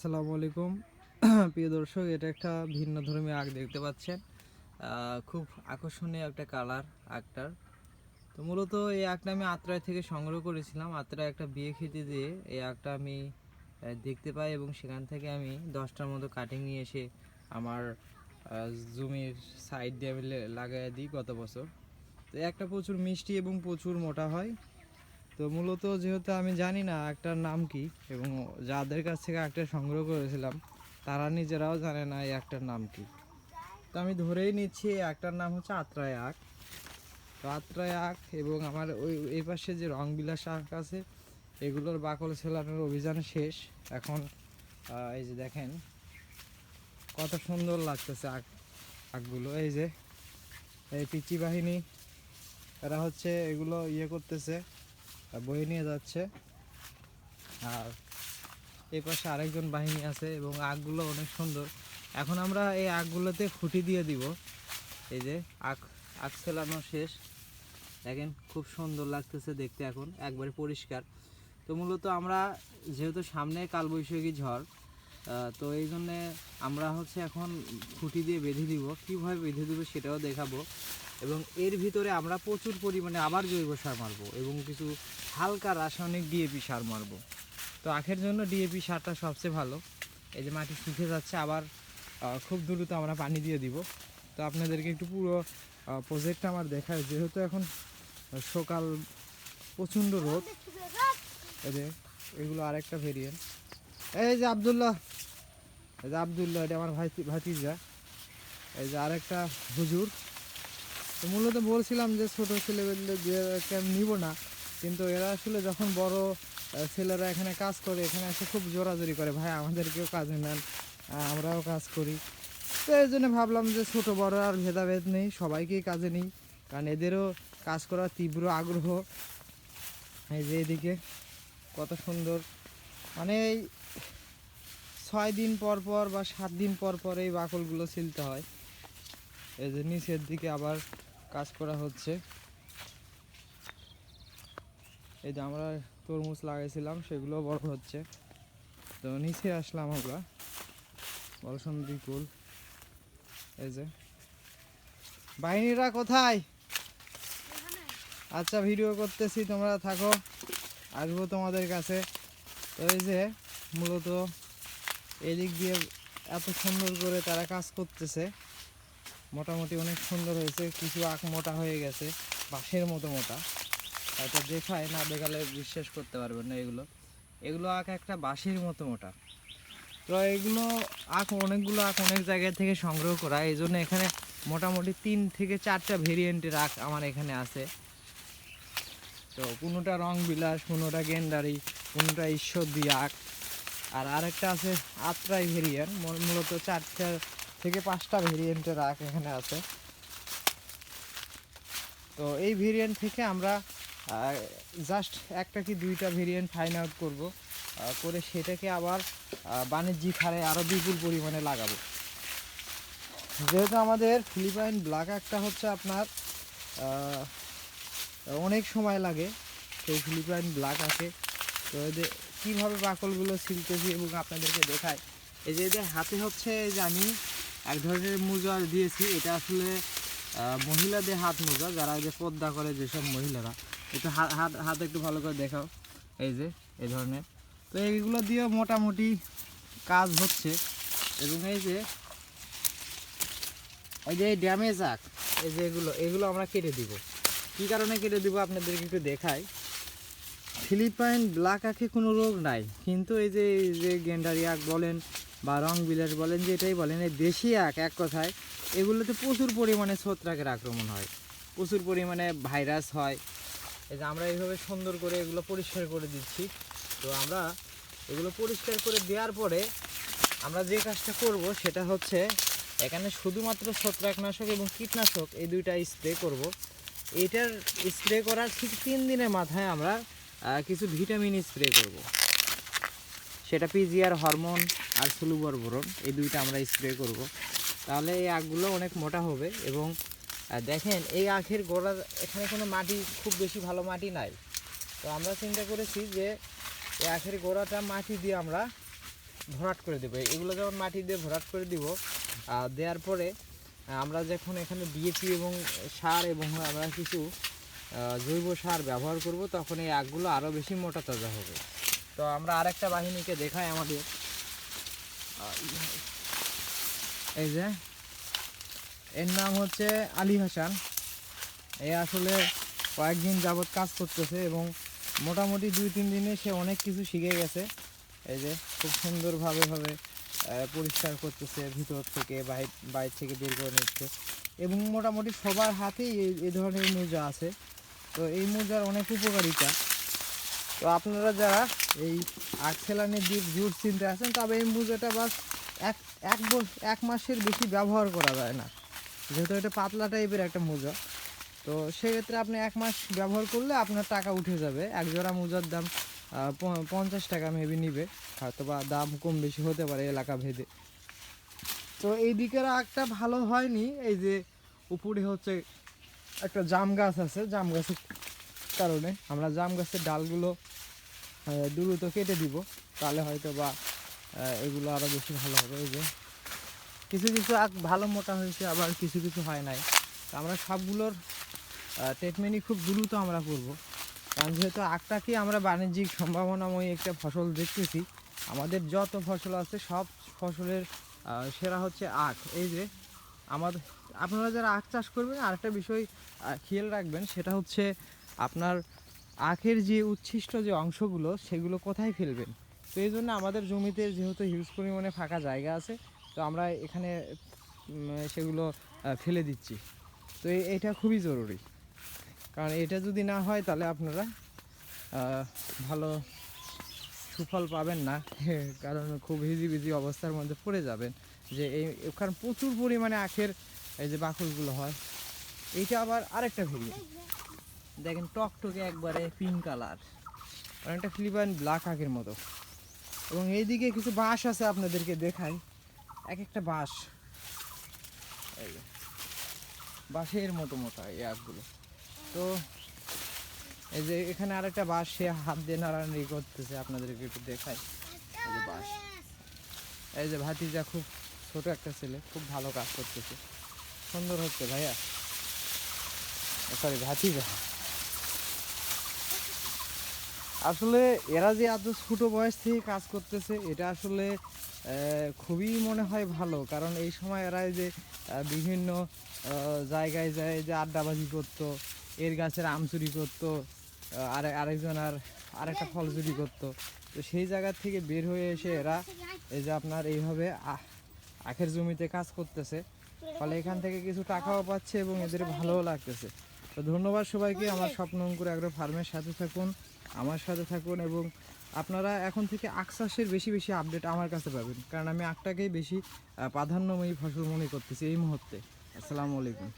আসসালামু আলাইকুম। প্রিয় দর্শক, এটা একটা ভিন্ন ধর্মী আগ দেখতে পাচ্ছেন। খুব আকর্ষণীয় একটা কালার আগটার। তো মূলত এই আগটা আমি আত্রায় থেকে সংগ্রহ করেছিলাম। আত্রায় একটা বিয়ে খেতে দিয়ে এই আগটা আমি দেখতে পাই এবং সেখান থেকে আমি দশটার মতো কাটিং নিয়ে এসে আমার জমির সাইড দিয়ে আমি লাগাই দিই গত বছর। তো একটা প্রচুর মিষ্টি এবং প্রচুর মোটা হয়। তো মূলত যেহেতু আমি জানি না একটার নাম কি এবং যাদের কাছ থেকে একটা সংগ্রহ করেছিলাম, তারা নিজেরাও জানে না এই একটার নাম কি। তো আমি ধরেই নিচ্ছি একটার নাম হচ্ছে আত্রায় আখ। তো আত্রায় আখ এবং আমার ওই, এই পাশে যে রংবিলাস আখ আছে, এগুলোর বাকল ছেলানোর অভিযান শেষ। এখন এই যে দেখেন, কত সুন্দর লাগতেছে আখ, আখগুলো। এই যে, এই পিচি বাহিনী, এরা হচ্ছে এগুলো ইয়ে করতেছে বয়ে নিয়ে যাচ্ছে। আর এই পাশে আরেকজন বাহিনী আছে এবং আগগুলো অনেক সুন্দর। এখন আমরা এই আগগুলোতে খুঁটি দিয়ে দিব। এই যে আখ আখ ছেলানো শেষ। দেখেন খুব সুন্দর লাগতেছে দেখতে এখন, একবারে পরিষ্কার। তো মূলত আমরা যেহেতু সামনে কালবৈশাখী ঝড় তো এই জন্যে আমরা হচ্ছে এখন খুঁটি দিয়ে বেঁধে দিব। কীভাবে বেঁধে দেবো সেটাও দেখাবো। এবং এর ভিতরে আমরা প্রচুর পরিমাণে আবার জৈব সার মারবো এবং কিছু হালকা রাসায়নিক ডিএপি সার মারবো। তো আখের জন্য ডিএপি সারটা সবচেয়ে ভালো। এই যে মাটি শুকিয়ে যাচ্ছে, আবার খুব দ্রুত আমরা পানি দিয়ে দিব। তো আপনাদেরকে একটু পুরো প্রজেক্টটা আমার দেখায় যেহেতু এখন সকাল প্রচণ্ড রোদ এগুলো আরেকটা ভেরিয়েন্ট এই যে আবদুল্লাহ, এই যে আবদুল্লাহ, এটা আমার ভাই ভাতিজা। এই যে আরেকটা হুজুর। তো মূলত বলছিলাম যে ছোটো ছেলেমেয়েদের আমি নিব না, কিন্তু এরা আসলে যখন বড় ছেলেরা এখানে কাজ করে, এখানে এসে খুব জোরাজোরি করে, ভাই, আমাদেরকেও কাজে নেন আমরাও কাজ করি। তো এই জন্য ভাবলাম যে ছোটো, বড় আর ভেদাভেদ নেই, সবাইকেই কাজে নিই, কারণ এদেরও কাজ করার তীব্র আগ্রহ। এই যে এদিকে, কত সুন্দর মানে এই ছয় দিন পর পর বা সাত দিন পর পর এই বাকলগুলো ছিলতে হয়। এই যে নিচের দিকে আবার কাজ করা হচ্ছে। এই যে আমরা তরমুজ লাগাইছিলাম সেগুলো বড় হচ্ছে। তো নিচে আসলাম আমরা। বলসন্দি কুল এই যে। বাহিনীরা কোথায়? আচ্ছা ভিডিও করতেছি তোমরা থাকো। আসব তোমাদের কাছে। তো এই যে মূলত এদিক দিয়ে এত সুন্দর করে তারা কাজ করতেছে। মোটামুটি অনেক সুন্দর হয়েছে, কিছু আখ মোটা হয়ে গেছে, বাঁশের মতো মোটা। এটা দেখায়, না দেখালে বিশ্বাস করতে পারবেন না এগুলো। এগুলো আখ একটা বাঁশের মতো মোটা। তো এগুলো আখ, অনেকগুলো আখ অনেক জায়গা থেকে সংগ্রহ করা। এই জন্য এখানে মোটামুটি তিন থেকে চারটা ভেরিয়েন্টের আখ আমার এখানে আছে। তো কোনোটা রং বিলাস কোনোটা গেন্ডারি কোনোটা ঈশ্বরদী আখ আর আরেকটা আছে আত্রাই ভেরিয়েন্ট। মূলত চারটা থেকে পাঁচটা ভেরিয়েন্টের আখ এখানে আছে। তো এই ভেরিয়েন্ট থেকে আমরা জাস্ট একটা কি দুইটা ভেরিয়েন্ট ফাইন আউট করব করে সেটাকে আবার বাণিজ্যিক হারে আরও বিপুল পরিমাণে লাগাবো। যেহেতু আমাদের ফিলিপাইন ব্ল্যাক একটা হচ্ছে আপনার অনেক সময় লাগে সেই ফিলিপাইন ব্ল্যাক আছে তো এদের কীভাবে বাকলগুলো ছিলতেছি এবং আপনাদেরকে দেখায় এই যে এদের হাতে হচ্ছে যে আমি এক ধরনের মোজা দিয়েছি। এটা আসলে মহিলাদের হাত মোজা, যারা এই যে পদ্মা করে যেসব মহিলারা। একটু হাত হাত একটু ভালো করে দেখাও। এই যে, এই ধরনের। তো এইগুলো দিয়েও মোটামুটি কাজ হচ্ছে। এবং এই যে এই যে ড্যামেজ আখ এই যে এগুলো এগুলো আমরা কেটে দিব। কী কারণে কেটে দিব আপনাদেরকে একটু দেখাই। ফিলিপাইন ব্ল্যাক আখে কোনো রোগ নাই। কিন্তু এই যে এই যে গেন্ডারি আখ বলেন বা রং বিলাস বলেন যে এটাই বলেন, এই দেশি আখ এক কথায়, এগুলোতে প্রচুর পরিমাণে ছত্রাকের আক্রমণ হয়। প্রচুর পরিমাণে ভাইরাস হয়। এই যে আমরা এইভাবে সুন্দর করে এগুলো পরিষ্কার করে দিচ্ছি। তো আমরা এগুলো পরিষ্কার করে দেওয়ার পরে আমরা যে কাজটা করব সেটা হচ্ছে, এখানে শুধুমাত্র ছত্রাকনাশক এবং কীটনাশক এই দুইটা স্প্রে করব। এটার স্প্রে করার ঠিক তিন দিনের মাথায় আমরা কিছু ভিটামিন স্প্রে করব। সেটা পিজিআর হরমোন আর সুলুবর বোরন, এই দুইটা আমরা স্প্রে করব। তাহলে এই আখগুলো অনেক মোটা হবে এবং দেখেন এই আখের গোড়া, এখানে কোনো মাটি, খুব বেশি ভালো মাটি নাই। তো আমরা চিন্তা করেছি যে এই আখের গোড়াটা মাটি দিয়ে আমরা ভরাট করে দেবো। এগুলো যখন মাটি দিয়ে ভরাট করে দিব দেওয়ার পরে আমরা যখন এখানে ডিএপি এবং সার এবং আমরা কিছু জৈব সার ব্যবহার করব, তখন এই আগগুলো আরও বেশি মোটা তাজা হবে। তো আমরা আরেকটা বাহিনীকে দেখাই আমাদের। এই যে, এর নাম হচ্ছে আলী হাসান। এ আসলে কয়েকদিন যাবৎ কাজ করতেছে এবং মোটামুটি দুই, তিন দিনে সে অনেক কিছু শিখে গেছে। এই যে, খুব সুন্দরভাবে ভাবে পরিষ্কার করতেছে, ভিতর থেকে বাইর বাইর থেকে বের করে নিচ্ছে। এবং মোটামুটি সবার হাতেই এই ধরনের মোজা আছে। তো এই মোজার অনেক উপকারিতা। তো আপনারা যারা এই আর্টসেলানের দ্বীপ জুট চিনতে আছেন, তবে এই মোজাটা বাস এক এক এক মাসের বেশি ব্যবহার করা যায় না। যেহেতু এটা পাতলা টাইপের একটা মোজা। তো সেক্ষেত্রে আপনি এক মাস ব্যবহার করলে আপনার টাকা উঠে যাবে। এক জোড়া মোজার দাম পঞ্চাশ টাকা মেবি নিবে। হয়তো বা দাম কম বেশি হতে পারে এলাকা ভেদে। তো এই দিকের একটা ভালো হয়নি। এই যে উপরে হচ্ছে একটা জাম গাছ আছে, জাম গাছের কারণে আমরা জাম গাছের ডালগুলো দ্রুত কেটে দিব, তাহলে হয়তো বা এগুলো আরও বেশি ভালো হবে। এই যে কিছু কিছু আগ ভালো মোটা হয়েছে, আবার কিছু কিছু হয় নাই। আমরা সবগুলোর ট্রিটমেন্টই খুব দ্রুত আমরা করব। কারণ যেহেতু আখটাকে আমরা বাণিজ্যিক সম্ভাবনাময় একটা ফসল দেখতেছি, আমাদের যত ফসল আছে, সব ফসলের সেরা হচ্ছে আখ। এই যে আমাদের, আপনারা যারা আখ চাষ করবেন, আরেকটা বিষয় খেয়াল রাখবেন, সেটা হচ্ছে আপনার আখের যে উচ্ছিষ্ট যে অংশগুলো, সেগুলো কোথায় ফেলবেন? তো এই জন্য আমাদের জমিতে যেহেতু হিউজ পরিমাণে ফাঁকা জায়গা আছে, তো আমরা এখানে সেগুলো ফেলে দিচ্ছি। তো এটা খুবই জরুরি। কারণ এটা যদি না হয়, তাহলে আপনারা ভালো সুফল পাবেন না। কারণ খুব হিজি বিজি অবস্থার মধ্যে পড়ে যাবেন। যে এই ওখানে প্রচুর পরিমাণে আখের এই যে বাকুলগুলো হয়। এইটা আবার আরেকটা ভিডিও দেখেন টকটকে একবারে পিঙ্ক কালার অনেকটা ফিলিপাইন ব্ল্যাক আখের মতো। এবং এইদিকে কিছু বাঁশ আছে আপনাদেরকে দেখাই। এক একটা বাঁশ। এই বাঁশের মতো মোটা এই আখগুলো। তো এই যে এখানে আরেকটা বাঁশ, সে হাত দিয়ে নাড়ানাড়ি করতেছে, আপনাদেরকে একটু দেখাই। এই যে বাঁশ। এই যে ভাতিজা খুব ছোট একটা ছেলে, খুব ভালো কাজ করতেছে। সুন্দর হচ্ছে ভাইয়া। সরি ভাতিজা। আসলে এরা যে এত ছোট বয়স থেকে কাজ করতেছে, এটা আসলে খুবই মনে হয় ভালো। কারণ এই সময় এরা যে বিভিন্ন জায়গায় যায়, যে আড্ডাবাজি করতো, এর গাছের আম চুরি করতো আরে, আরেকজন আর আরেকটা ফল চুরি করতো। তো সেই জায়গা থেকে বের হয়ে এসে এরা, এই যে আপনার এইভাবে আখের জমিতে কাজ করতেছে। ফলে এখান থেকে কিছু টাকাও পাচ্ছে এবং এদের ভালোও লাগতেছে। তো ধন্যবাদ সবাইকে, আমার স্বপ্ন অঙ্কুর অ্যাগ্রো ফার্মের সাথে থাকুন, আমার সাথে থাকুন এবং আপনারা এখন থেকে আখ চাষের বেশি বেশি আপডেট আমার কাছে পাবেন। কারণ আমি আখটাকেই বেশি প্রাধান্যময়ী ফসল মনে করতেছি এই মুহূর্তে। আসসালামু আলাইকুম।